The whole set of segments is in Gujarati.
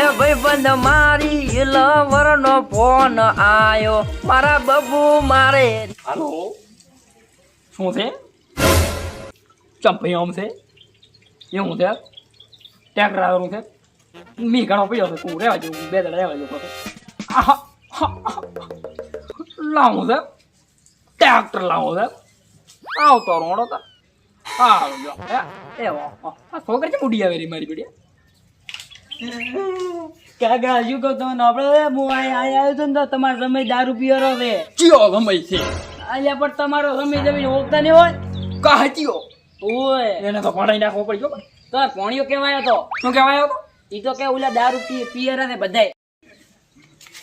એ ભાઈબંધ મારી લવરનો ફોન આયો. મારા બબુ મારે હાલો? શું છે? ચંપી આમ છે? એવું છે? ટેક ડ્રાઈવરું છે? મી ઘણો પીયો છે તું રહેવા જેવું બે દડા રહેવા જેવું હા, હા. લાવું છે. ટ્રેક્ટર લાવું છે. આવતો રોડો તો. હે, આ છોકરી છે મૂડી આવે રી મારી બેડી કાકા શું કહું તમે નબળો હું આવ્યો છું ને તો તમારો સમય દારૂ પીવો છે. ચિયો ગમે છે? અલ્યા પણ તમારો સમય જમીન ઓળખતા નહીં હોય? કાહ ઓય. એને તો ભણાઈ નાખવો પડ્યો તો આ પોણીઓ કેવાયો તો. શું કેવાયો તો ઈ તો કે ઓલા દારૂ પી પિયરા ને બધાય.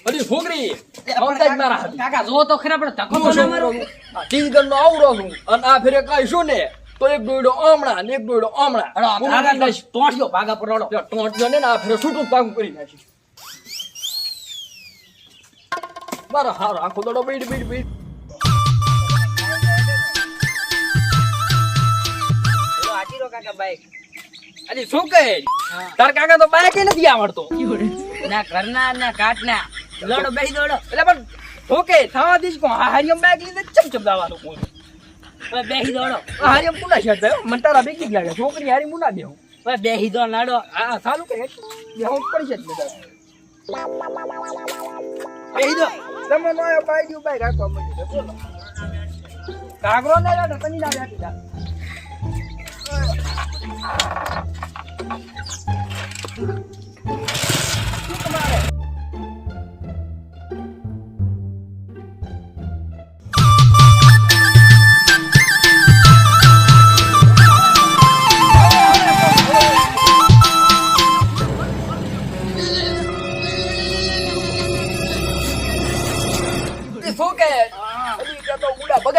અરે છોકરી જ મારા કાકા જો તો ખરા પણ ધક્કો તો ના મારો ટીંગર નો આવરો છું. અને આ ફેરે કઈ શું ને? તો એક દોયડો હમણાં ને એક દોયડો હમણાં. ટોંટિયો ભાગા પરોડો ટોંટ્યો ને આ ફેરે છૂટું પાકું કરી નાખીશ મારો હારો આખો દોડો બીડ બીડ બીડ. કાકા બાઈક શું કહે? તાર કાકા તો બાઈક નથી આવડતો. ના ઘરના ના કાટના. દોડો એટલે પણ શું કહે? થવા દીશ હારિયમ બાઈક લીધે ચમ ચમ દાવાનું બેહી દોડો હારી એમ કુના શેઠ થયો મને તારા બેકી લાગે છોકરી હારી મુના દેવું હવે બેહી દો નાડો હા સારું કે બેહું પડી છે બેહી દો તમે નો ગયું રાખવા માંડી બોલો. કાગરો ના લાડો તની ના બેઠી જા શું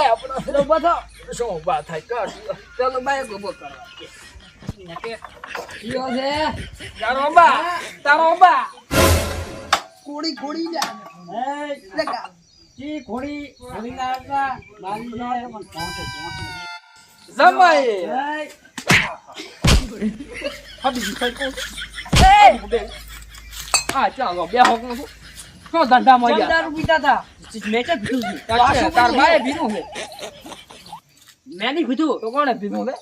બગાય આપણો બધો શું ઊભા થાય કર ચાલો બાઈક ઊભો કરવા ઈયો છે તારો બા તારો બા કોડી કોડી જા જી કોડી કોડી ના હતા મારી ના પણ પહોંચે જમાઈ હા જી કઈ કો એ આ ચાલો બે હોકનું શું ધંધા માં ગયા દારૂ પીતા હતા મેં કે પીધું છે તાર ભાઈ પીધું છે મેં નહીં પીધું તો કોણે પીધું હે?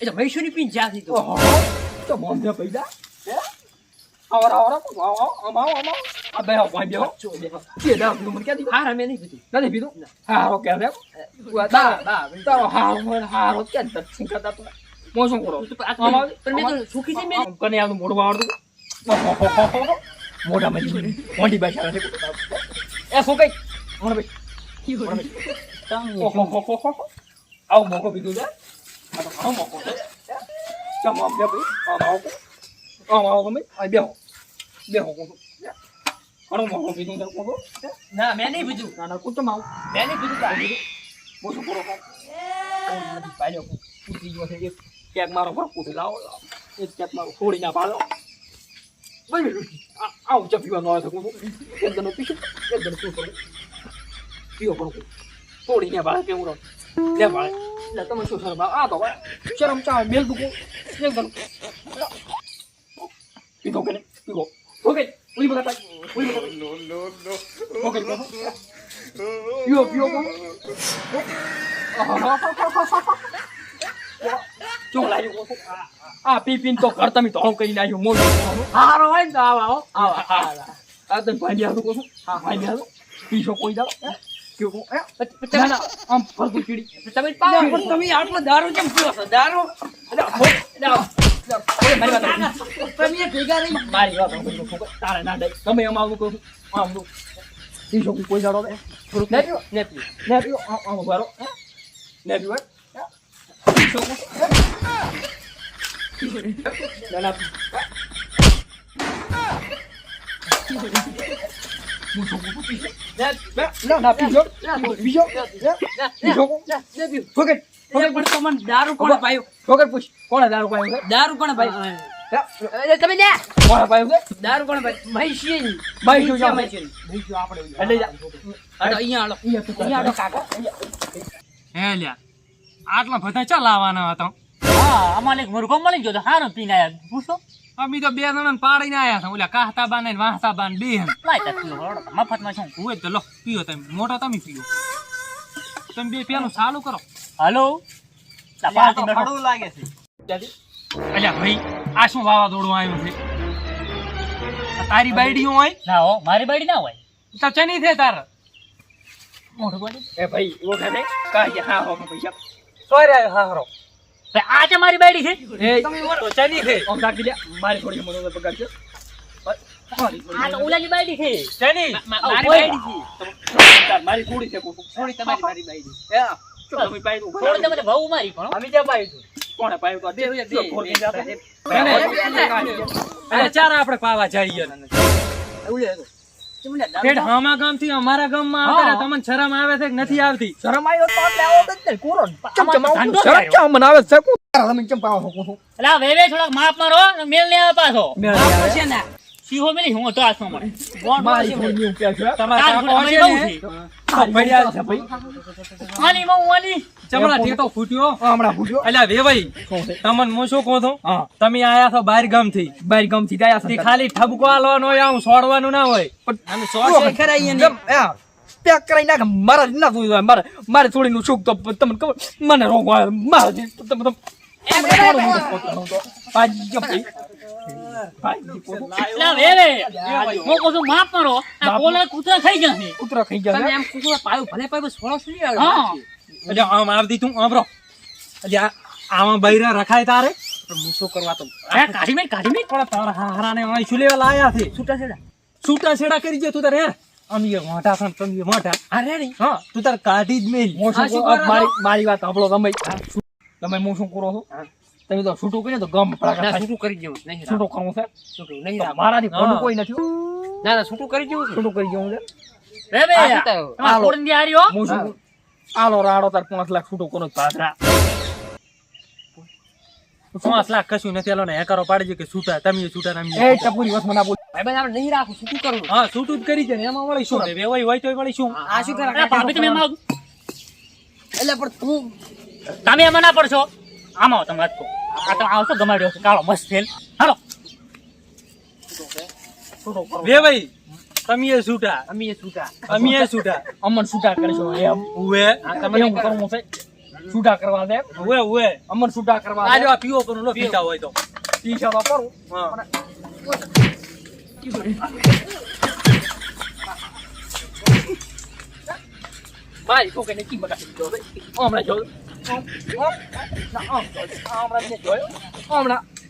એ તો મૈસુરી પીને જ્યાંથી તો. ઓહો. તો મોંધે પૈસા આવર આવર આવો આવો આવો આવો આ બે હો ભાઈ બે હો. કે દા પીધું મને કે દીધું? હા મેં નહીં પીધું. નથી પીધું? હારો કે રે બા બા તારો હારો મને હારો ક્યાં દર્શન કરતા તું? મો શું કરો? પણ મેં તો સુખી છે મેં. કને આનું મોઢું આવડતું મોઢા ભાઈ મોઢી ભાઈ નથી એ શું કઈ? મોઢા ભાઈ આવું મોકો પીધું છે. ઘણો મોકો છે. ચમ આમ બે ભાઈ. આમ આવો આમ આવો તમે. આ બેહો. બેહો ઘણો મોકો પીધું છે કોકો ના મેં નહીં પીધું. ના ના કુટુંબ આવું મેં નહીં પીધું કાંઈ. બોસું પૂરો કર કોણ નથી પાડ્યો પૂછી ગયો છે. એક કેક મારો પર લાવો. એક કેક મારો છોડી ના પાડો આવું ચા પીવાનો આવે છે કોકો એક જણો પીશું એક જણો શું કરું પીવો પણ છોડી ને પાડે કેવું રહો લે પાડે એટલે તમે શું શરમ? આ તો શરમ ચા મેલ દુકો એક જણો પીધો કે પીવો ઓકે ઉલી બધા ઉલી બધા ઓકે પીવો પીવો કોણ શું લાગ્યું આ પી પીન તો ઘર તમે ધોળું કરી નાખ્યું મોઢું હારો હોય ને તો આવા આવો આવા હા તો હા પીશો કોઈ દાવ હે? તમે છો? દારૂ? અરે હો ભેગા કહું નું પીશો કોઈ દાડો દે થોડુંક ને પીઓ ને પીઓ ને પીઓ હે? ને પીવો તમને દારૂ કોણે પાયો પૂછ કોણે દારૂ પાયું દારૂ કોણે પાયો તમે કોણે દારૂ કોણે ભાઈ? મહિષી ની. એટલે અહીંયા હાલો. અહીંયા તું કાકા. હે લ્યા. આટલા બધા ચા લાવવાના હતા. હા અમારે એક મુર્ગો મળી ગયો તો હારો પીને આવ્યા પૂછો. અમે તો બે જણા પાડીને આયા છે ઓલા કાહતા બાને ને વાહતા બાને બે મફતમાં શું? હોય તો લો પીઓ તમે. મોટા તમે પીઓ. તમે બે પેલું ચાલુ કરો. હાલો? લાગે છે. અલ્યા ભાઈ આ શું વાવાઝોડું આવ્યું છે? તારી બાયડીઓ હોય? ના હો મારી બાડી ના હોય. તો ચની છે તાર. બોલી. એ ભાઈ છે કાંઈ હા હો પૈસા હા હરો આ છે મારી બાડી છે તો ચાલી છે ઓમ તાકી લે મારી થોડી મને પગાર છે આ તો ઓલાની બાડી છે મારી છે મારી છે થોડી તમારી મારી બાઈ એ તમે પાઈ દો થોડી તમને ભાવ મારી પણ અમે જ્યાં પાઈ દો કોણે પાઈ તો દે દે ખોરકી જાતા અરે ચાર આપણે પાવા જઈએ દારૂ હામા ગામથી અમારા ગામમાં આવતા રહ્યા. તમને શરમ આવે છે કે નથી આવતી? શરમ આવ્યો તો આપણે આવો જ ને કોરો ચમ ચમ આમાં શરમ. ચમ મને આવે છે. કોણ? તમે ચમ પાવો છો. એલા વેવે થોડાક માફ મારો મેલ ને આવે પાછો. આવે. છે ને. સિંહો તમે આયા છો બહાર ગામથી બાર ગામ ખાલી ઠબકો આલવાનો હોય આવું છોડવાનું ના હોય અમે સો છે ખરા પેક કરાઈ નાખે મારા ના જોયું મારે મારે થોડી નું સુખ તો તમને ખબર મને રોગ તમે. ભાઈ પોતો. આ વેવે હું. કહું છું માપ મારો આ માપ. કોલા કૂતરા ખાઈ ગયા છે. કૂતરા ખાઈ ગયા એમ કૂતરા પાયું ભલે પાયું સોળો સુઈ આવે એટલે આમ આવતી તું આમરો એટલે આમાં બૈરા રખાય તારે? હું શું કરવા તો? કાઢી મેં કાઢી મેં. પણ તારા હારાને અહીં શું લેવા લાયા છે? છૂટા છેડા. છૂટા છેડા કરી દે તું તારે હેર આમ એ મોટા છે ને મોટા અરે નહીં હા તું તારે કાઢી જ મેલ? મારી મારી વાત આપણો તમે. તમે હું શું કરો છો? તમે તો છૂટું કરીને તો ગમ. છૂટું કરી જેવું નહીં છૂટું કરવું છે? છૂટું નહીં મારાથી ખોટું કોઈ નથી. ના ના છૂટું કરી જેવું છૂટું કરી જવું છે. રે બે? આલો રાડો તાર લાખ છૂટું કરો પાદરા પાંચ લાખ કશું નથી આલો ને હેકારો કરો કે છૂટા તમે છૂટા ને એ ટપુરી વાત મને બોલ. ભાઈ ભાઈ આપણે નહીં રાખું છૂટું કરું. હા છૂટું જ કરી ને એમાં વળી શું વેવાઈ હોય તો વળી શું આ શું કરે? ભાભી તમે એમાં એટલે પણ તું તમે એમાં ના પડશો. આમાં તમે વાત કહો આ તો આવશો ગમાડ્યો છે. કાળો મસ્ત ફેલ હાલો વેવાઈ તમે એ છૂટા. અમે છૂટા. અમે છૂટા. અમન છૂટા કરશો એમ. ઉવે. તમે હું કરું છે? છૂટા કરવા દે ઉવે ઉવે. અમન છૂટા કરવા આ જો પીવો કરું લો પીતા હોય તો. પીશા તો કરું. હા. મારી કોકે ને કી હવે. હમણાં જોયો. હમણાં